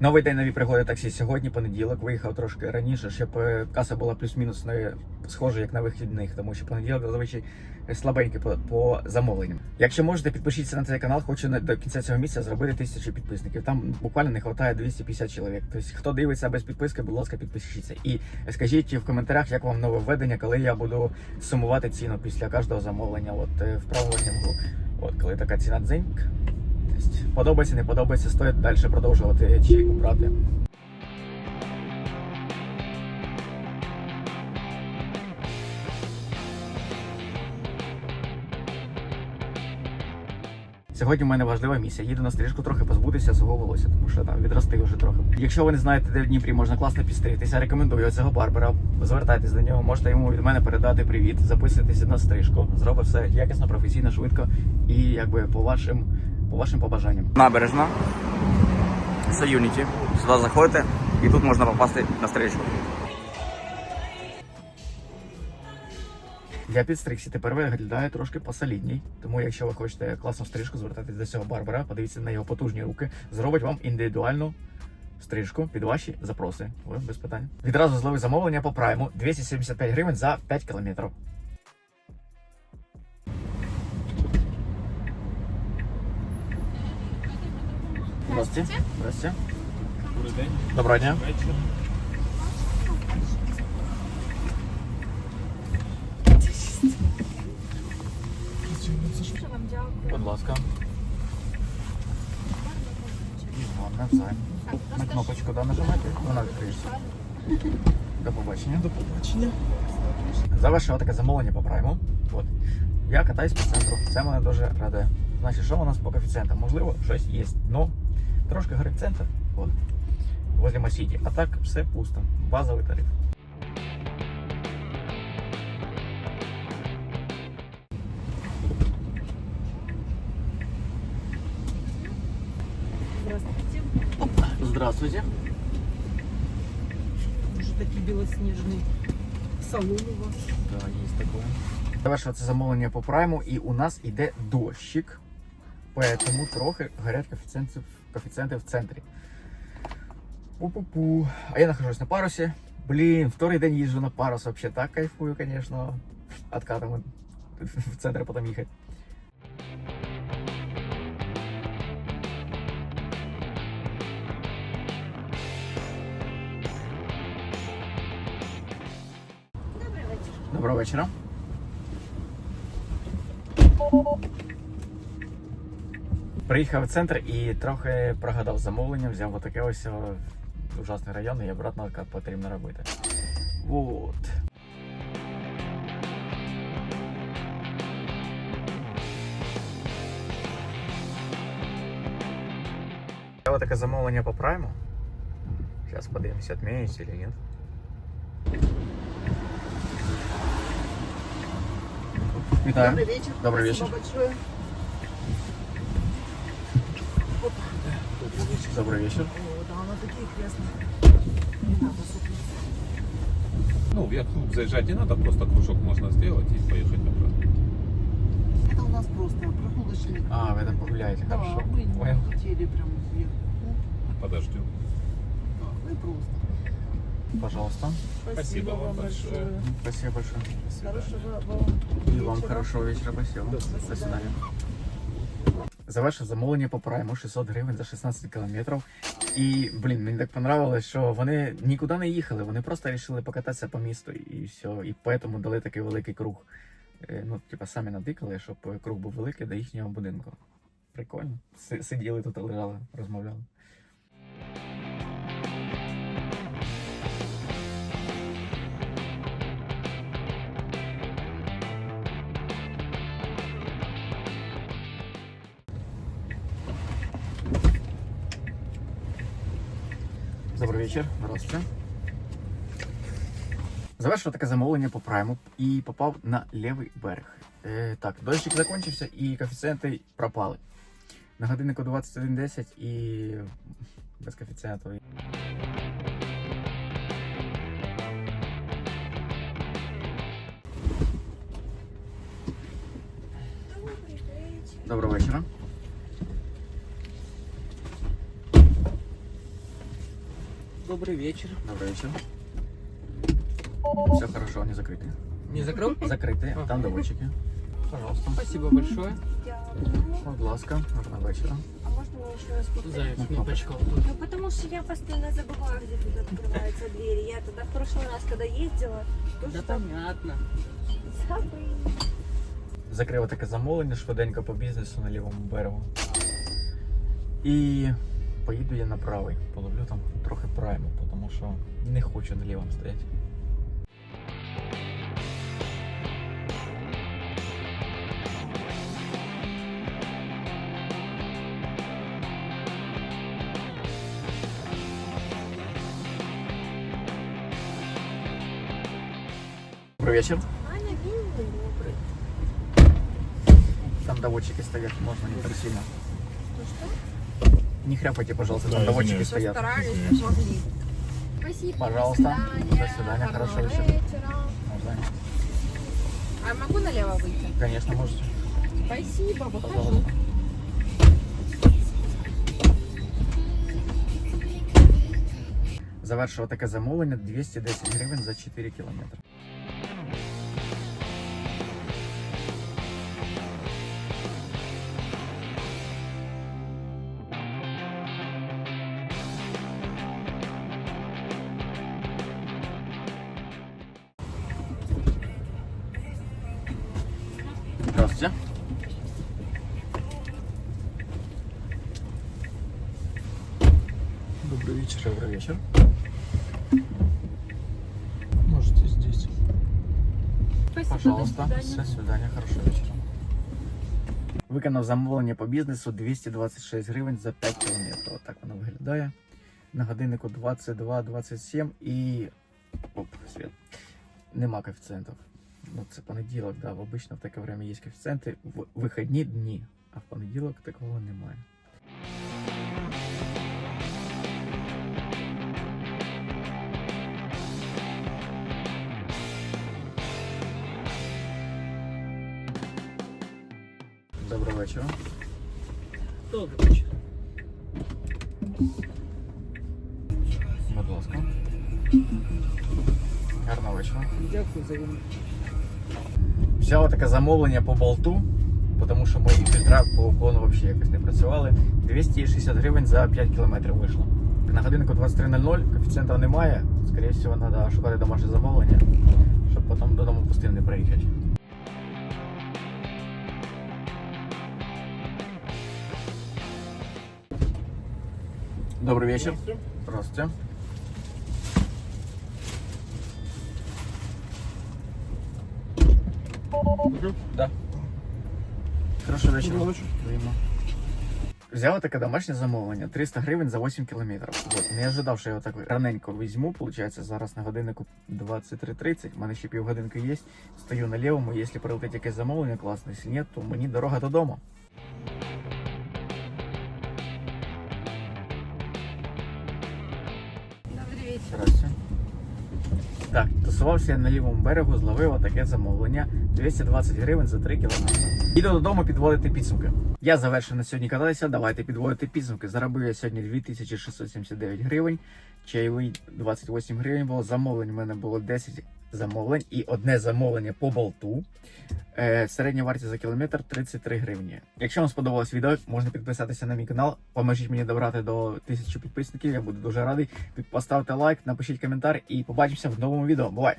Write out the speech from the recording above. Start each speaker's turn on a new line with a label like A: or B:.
A: Новий день нові пригоди таксі. Сьогодні понеділок. Виїхав трошки раніше, щоб е, каса була плюс-мінус схожа, як на вихідних, тому що понеділок зазвичай слабенький по, по замовленням. Якщо можете, підпишіться на цей канал. Хочу до кінця цього місяця зробити тисячу підписників. Там буквально не вистачає 250 чоловік. Тобто, хто дивиться без підписки, будь ласка, підпишіться. І скажіть в коментарях, як вам нове введення, коли я буду сумувати ціну після кожного замовлення. От е, в правому. От коли така ціна дзиньк. Тобто, подобається, не подобається, стоїть далі продовжувати чи брати. Сьогодні в мене важлива місія. Їду на стрижку трохи позбутися свого волосся, тому що там відрости вже трохи. Якщо ви не знаєте, де в Дніпрі можна класно підстригтися, рекомендую цього барбера. Звертайтесь до нього, можете йому від мене передати привіт, записуйтесь на стрижку. Зробить все якісно, професійно, швидко і якби по вашим по вашим побажанням. Набережна. Це Unity. Сюди заходите і тут можна попасти на стрижку. Я підстригся, тепер виглядає трошки посолідній. Тому, якщо ви хочете класну стрижку, звертайтесь до цього барбера, подивіться на його потужні руки, зробить вам індивідуальну стрижку під ваші запроси. Ви без питань. Відразу зловив замовлення по прайму 275 гривень за 5 кілометрів. Здравствуйте. Здравствуйте.
B: Добрий день.
A: Доброго дня.
B: Вечір.
A: Будь ласка. І вам. На кнопочку да, нажимайте, вона відкриється. До побачення.
B: До побачення.
A: Завершила таке замовлення по прайму. От. Я катаюсь по центру. Це мене дуже радує. Значить, що у нас по коефіцієнтам? Можливо, щось є. Ну, трошки горить центр. От. Возле Масіті. А так все пусто. Базовий тариф.
C: Здравствуйте.
A: Здравствуйте.
C: Уже такий білосніжний салон у вас.
A: Да, є таке. Завершили це замовлення по прайму, і у нас іде дощик. Поэтому трохи горять коефіцієнти, коефіцієнти в центрі. Пу-пу-пу. А я нахожусь на парусі. Блін, второй день їжджу на парус. Вообще так кайфую, конечно. Откатом в центр потом їхати.
C: Добрий вечір.
A: Доброго вечора. Приїхав в центр і трохи прогадав замовлення, взяв отаке ось о, ужасний район і обратно як потрібно робити. Вот. Я таке замовлення по прайму. Зараз подивимося, відмінюється чи ні. Вітаю.
C: Добрий вечір.
A: Добрий
C: Спасибо
A: вечір.
C: большое.
A: Добрый вечер.
C: О, да, воно такий красний. Не надо супиться.
B: Ну, в клуб заезжать не надо, просто кружок можно сделать и поехать обратно.
C: Это у нас просто прогулочный.
A: А, вы там погуляете,
C: Да,
A: хорошо.
C: мы не
A: Понял.
C: хотели прям вверх.
B: Подождем.
C: Да, мы просто.
A: Пожалуйста.
B: Спасибо вам большое.
A: Спасибо большое.
C: Хорошего вам
A: И вам хорошего вечера, спасибо.
B: До
A: До свидания. Завершив замовлення по прайму 600 гривень за 16 кілометрів. І, блін, мені так понравилось, що вони нікуди не їхали, вони просто вирішили покататися по місту і все. І поэтому дали такий великий круг. Е, Ну, типа, самі надикали, щоб круг був великий до їхнього будинку. Прикольно. Сиділи тут, лежали, розмовляли. Добрий вечір, здравствуйте. Завершив таке замовлення по прайму і попав на лівий берег. Е, так, дощик закінчився і коефіцієнти пропали. На годиннику 21.10 і без коефіцієнту. Доброго вечора.
D: Добрый вечер.
A: Добрый вечер. Все хорошо, они закрыты.
D: Не закрыл?
A: Закрыты,
D: Ага.
A: там доводчики. Пожалуйста.
D: Спасибо большое.
A: Будь ласка, гарного вечора.
E: А можно мне еще раз повторить?
D: Заяц,
A: Ну,
D: кнопочка.
E: Ну, потому что я постоянно забываю, где тут открываются двери. Я туда в прошлый раз, когда ездила, тоже
D: Да
E: там
D: понятно.
E: забыла.
A: Закрив таке замовлення швиденько по бізнесу на лівому берегу. І поїду я на правий. Половлю там трохи прайму, тому що не хочу на лівому стояти. Добрий вечір.
E: Аня, він добрий.
A: Там доводчики стоят, можно не так сильно. Не хряпайте, пожалуйста, там доводчики стоят.
E: Постарались, как могли.
F: Спасибо.
A: Пожалуйста.
F: До свидания.
A: До свидания, хорошего вечера.
F: А могу налево выйти?
A: Конечно, можете.
F: Спасибо, выхожу.
A: Завершила таке замовлення 210 гривень за 4 кілометри. Здравствуйте. Добрый вечер. Добрый вечер.
D: Можете здесь.
F: Спасибо,
A: Пожалуйста.
F: до свидания.
A: Все, свидання, хорошого вечора. Виконав замовлення по бізнесу 226 гривень за 5 кілометрів. Отак воно виглядає. На годиннику 22.27 і. Оп, світ. Нема коефіцієнтів. Ну, це понеділок, да. Обично в таке время є коефіцієнти в вихідні дні, а в понеділок такого немає. Доброго вечора.
D: Добрый вечер.
A: Будь ласка. Гарного вечора.
D: Дякую за вину.
A: Взяла таке замовлення по болту, тому що мої фільтра по уклону взагалі якось не працювали. 260 гривень за 5 кілометрів вийшло. На годинку 23.00 коефіцієнта немає. Скоріше всього, треба шукати домашнє замовлення, щоб потім додому пустим не приїхати. Добрый вечер. Здравствуйте. Да. Хорошого вечора. Взаємно. Взяла таке домашнє замовлення 300 гривень за 8 кілометрів. От, не ожидав, що я так раненько візьму. Получається, зараз на годиннику 23.30. У мене ще півгодинки є. Стою на лівому. Якщо прилетить якесь замовлення класне, якщо ні, то мені дорога додому.
F: Добрый вечер.
A: Так, тусувався я на лівому берегу, зловив таке замовлення 220 гривень за 3 кілометри. Їду додому підводити підсумки. Я завершив на сьогодні кататися. Давайте підводити підсумки. Заробив я сьогодні 2679 гривень. Чайовий 28 гривень було. Замовлень у мене було 10 замовлень і одне замовлення по болту. Е, середня вартість за кілометр 33 гривні. Якщо вам сподобалось відео, можна підписатися на мій канал. Поможіть мені добрати до тисячі підписників. Я буду дуже радий. Поставте лайк, напишіть коментар і побачимося в новому відео. Бувай!